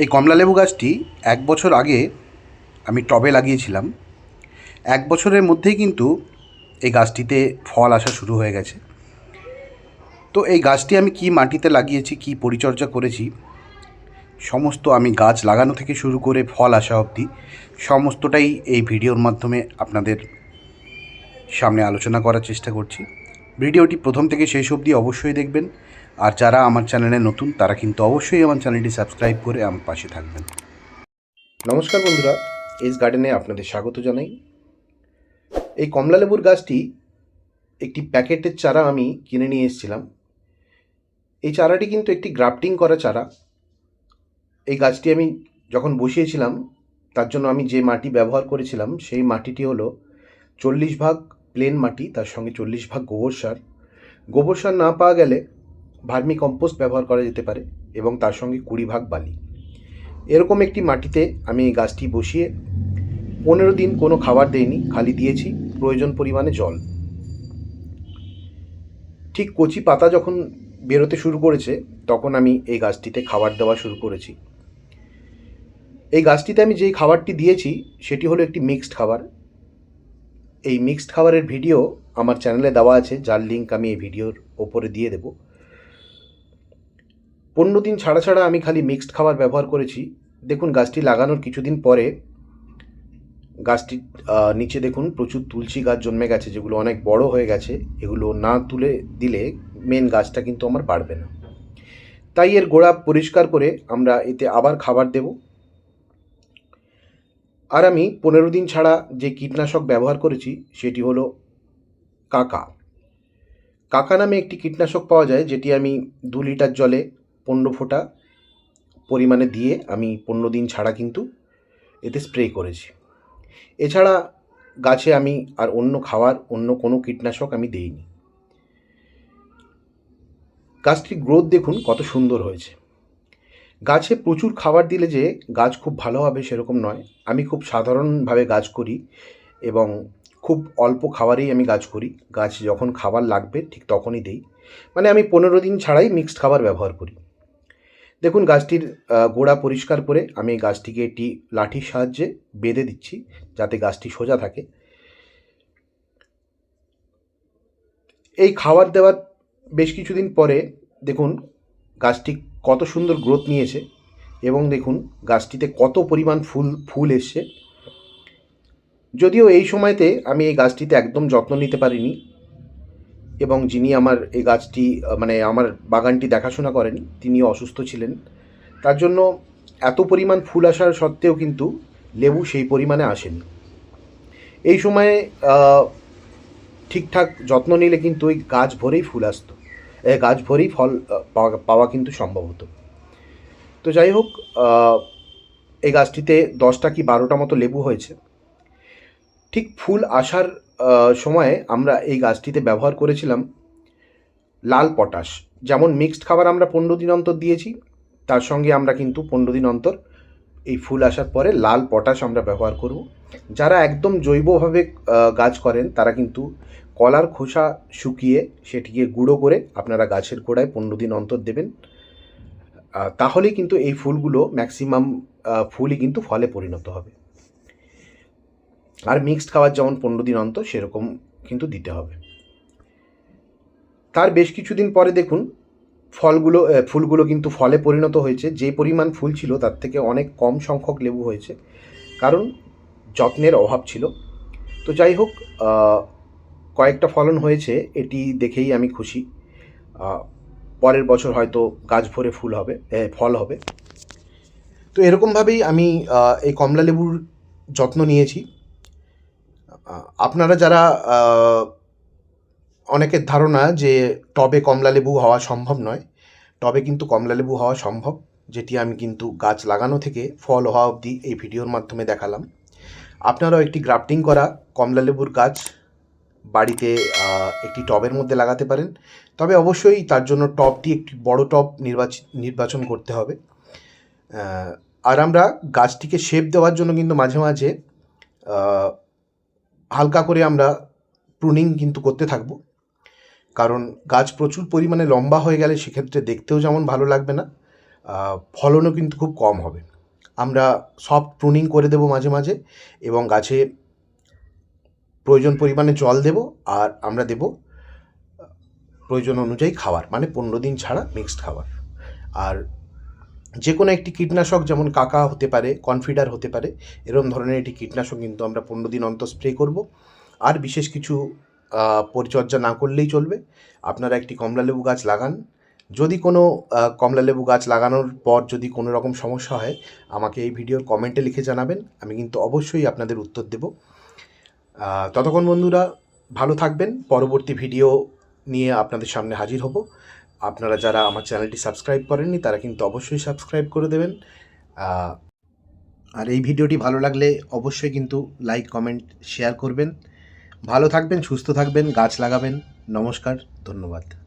এই কমলালেবু গাছটি এক বছর আগে আমি টবে লাগিয়েছিলাম। এক বছরের মধ্যেই কিন্তু এই গাছটিতে ফল আসা শুরু হয়ে গেছে। তো এই গাছটি আমি কি মাটিতে লাগিয়েছি, কি পরিচর্যা করেছি, সমস্ত আমি গাছ লাগানো থেকে শুরু করে ফল আসা অবধি সমস্তটাই এই ভিডিওর মাধ্যমে আপনাদের সামনে আলোচনা করার চেষ্টা করছি। ভিডিওটি প্রথম থেকে শেষ অবধি অবশ্যই দেখবেন। আর যারা আমার চ্যানেলে নতুন, তারা কিন্তু অবশ্যই আমার চ্যানেলটি সাবস্ক্রাইব করে আমার পাশে থাকবেন। নমস্কার বন্ধুরা, এস গার্ডেনে আপনাদের স্বাগত জানাই। এই কমলালেবুর গাছটি একটি প্যাকেটের চারা আমি কিনে নিয়ে এসেছিলাম। এই চারাটি কিন্তু একটি গ্রাফটিং করা চারা। এই গাছটি আমি যখন বসিয়েছিলাম, তার জন্য আমি যে মাটি ব্যবহার করেছিলাম, সেই মাটিটি হলো চল্লিশ ভাগ প্লেন মাটি, তার সঙ্গে চল্লিশ ভাগ গোবর সার। গোবর সার না পাওয়া গেলে ভার্মি কম্পোস্ট ব্যবহার করা যেতে পারে এবং তার সঙ্গে কুড়ি ভাগ বালি। এরকম একটি মাটিতে আমি এই গাছটি বসিয়ে পনেরো দিন কোনো খাবার দেইনি, খালি দিয়েছি প্রয়োজন পরিমাণে জল। ঠিক কচি পাতা যখন বেরোতে শুরু করেছে, তখন আমি এই গাছটিতে খাবার দেওয়া শুরু করেছি। এই গাছটিতে আমি যেই খাবারটি দিয়েছি, সেটি হলো একটি মিক্সড খাবার। এই মিক্সড খাবারের ভিডিও আমার চ্যানেলে দেওয়া আছে, যার লিঙ্ক আমি এই ভিডিওর ওপরে দিয়ে দেব। পনেরো দিন ছাড়া ছাড়া আমি খালি মিক্সড খাবার ব্যবহার করেছি। দেখুন, গাছটি লাগানোর কিছুদিন পরে গাছটির নিচে দেখুন, প্রচুর তুলসী গাছ জন্মে গেছে, যেগুলো অনেক বড় হয়ে গেছে। এগুলো না তুলে দিলে মেন গাছটা কিন্তু আমার বাড়বে না। তাই এর গোড়া পরিষ্কার করে আমরা এতে আবার খাবার দেব। আর আমি পনেরো দিন ছাড়া যে কীটনাশক ব্যবহার করেছি, সেটি হলো কাকা। কাকা নামে একটি কীটনাশক পাওয়া যায়, যেটি আমি দু লিটার জলে পনেরো ফোঁটা পরিমাণে দিয়ে আমি পনেরো দিন ছাড়া কিন্তু এতে স্প্রে করেছি। এছাড়া গাছে আমি আর অন্য খাওয়ার, অন্য কোনো কীটনাশক আমি দেইনি। গাছটির গ্রোথ দেখুন কত সুন্দর হয়েছে। গাছে প্রচুর খাবার দিলে যে গাছ খুব ভালো হবে সেরকম নয়। আমি খুব সাধারণভাবে গাছ করি এবং খুব অল্প খাবারেই আমি গাছ করি। গাছ যখন খাবার লাগবে ঠিক তখনই দেই। মানে আমি পনেরো দিন ছাড়াই মিক্সড খাবার ব্যবহার করি। দেখুন, গাছটির গোড়া পরিষ্কার করে আমি গাছটিকে একটি লাঠির সাহায্যে বেঁধে দিচ্ছি যাতে গাছটি সোজা থাকে। এই খাবার দেওয়ার বেশ কিছুদিন পরে দেখুন, গাছটি কত সুন্দর গ্রোথ নিয়েছে এবং দেখুন গাছটিতে কত পরিমাণ ফুল ফুল এসছে। যদিও এই সময়তে আমি এই গাছটিতে একদম যত্ন নিতে পারিনি এবং যিনি আমার এই গাছটি মানে আমার বাগানটি দেখাশোনা করেন তিনি অসুস্থ ছিলেন, তার জন্য এত পরিমাণ ফুল আসার সত্ত্বেও কিন্তু লেবু সেই পরিমাণে আসেনি। এই সময়ে ঠিকঠাক যত্ন নিলে কিন্তু ওই গাছ ভরেই ফুল আসতো। গাছ ভরেই ফল পাওয়া কিন্তু সম্ভব হতো। তো যাই হোক এই গাছটিতে দশটা কি বারোটা মতো লেবু হয়েছে। ঠিক ফুল আসার সময়ে আমরা এই গাছটিতে ব্যবহার করেছিলাম লাল পটাশ। যেমন মিক্সড খাবার আমরা পনেরো দিন অন্তর দিয়েছি, তার সঙ্গে আমরা কিন্তু পনেরো দিন অন্তর এই ফুল আসার পরে লাল পটাশ আমরা ব্যবহার করব। যারা একদম জৈবভাবে গাছ করেন, তারা কিন্তু কলার খোসা শুকিয়ে সেটিকে গুঁড়ো করে আপনারা গাছের গোড়ায় পনেরো দিন অন্তর দেবেন। আহ, তাহলেই কিন্তু এই ফুলগুলো ম্যাক্সিমাম ফুলই কিন্তু ফলে পরিণত হবে। আর মিক্সড খাবার যেমন পনেরো দিন অন্তর সেরকম কিন্তু দিতে হবে। তার বেশ কিছুদিন পরে দেখুন ফলগুলো ফুলগুলো কিন্তু ফলে পরিণত হয়েছে। যে পরিমাণ ফুল ছিল তার থেকে অনেক কম সংখ্যক লেবু হয়েছে। কারণ যত্নের অভাব ছিল। তো যাই হোক কয়েকটা ফলন হয়েছে, এটি দেখেই আমি খুশি। পরের বছর হয়তো গাছ ভরে ফুল হবে ফল হবে। তো এরকমভাবেই আমি এই কমলা লেবুর যত্ন নিয়েছি। আপনারা যারা অনেকের ধারণা যে টবে কমলা লেবু হওয়া সম্ভব নয়, টবে কিন্তু কমলা লেবু হওয়া সম্ভব, যেটি আমি কিন্তু গাছ লাগানো থেকে ফল হওয়া অবধি এই ভিডিওর মাধ্যমে দেখালাম। আপনারাও একটি গ্রাফটিং করা কমলা লেবুর গাছ বাড়িতে একটি টবের মধ্যে লাগাতে পারেন। তবে অবশ্যই তার জন্য টবটি একটি বড় টব নির্বাচন নির্বাচন করতে হবে। আর আমরা গাছটিকে শেপ দেওয়ার জন্য কিন্তু মাঝে মাঝে হালকা করে আমরা প্রুনিং কিন্তু করতে থাকব। কারণ গাছ প্রচুর পরিমাণে লম্বা হয়ে গেলে সেক্ষেত্রে দেখতেও যেমন ভালো লাগবে না ফলনও কিন্তু খুব কম হবে। আমরা সফট প্রুনিং করে দেব মাঝে মাঝে এবং গাছে প্রয়োজন পরিমাণে জল দেব আর আমরা দেব, প্রয়োজন অনুযায়ী খাবার মানে পনেরো দিন ছাড়া মিক্সড খাবার। আর যে কোনো একটি কীটনাশক, যেমন কাকা হতে পারে কনফিডার হতে পারে এরকম ধরনের একটি কীটনাশক কিন্তু আমরা পনেরো দিন অন্তর স্প্রে করব। আর বিশেষ কিছু পরিচর্যা না করলেই চলবে। আপনারা একটি কমলালেবু গাছ লাগান। যদি কোনো কমলালেবু গাছ লাগানোর পর যদি কোনো রকম সমস্যা হয়, আমাকে এই ভিডিওর কমেন্টে লিখে জানাবেন। আমি কিন্তু অবশ্যই আপনাদের উত্তর দেব। ততক্ষণ বন্ধুরা ভালো থাকবেন। পরবর্তী ভিডিও নিয়ে আপনাদের সামনে হাজির হব। আপনারা যারা আমার চ্যানেলটি সাবস্ক্রাইব করেননি, তারা কিন্তু অবশ্যই সাবস্ক্রাইব করে দেবেন। আর এই ভিডিওটি ভালো লাগলে অবশ্যই কিন্তু লাইক, কমেন্ট, শেয়ার করবেন। ভালো থাকবেন, সুস্থ থাকবেন, গাছ লাগাবেন। নমস্কার, ধন্যবাদ।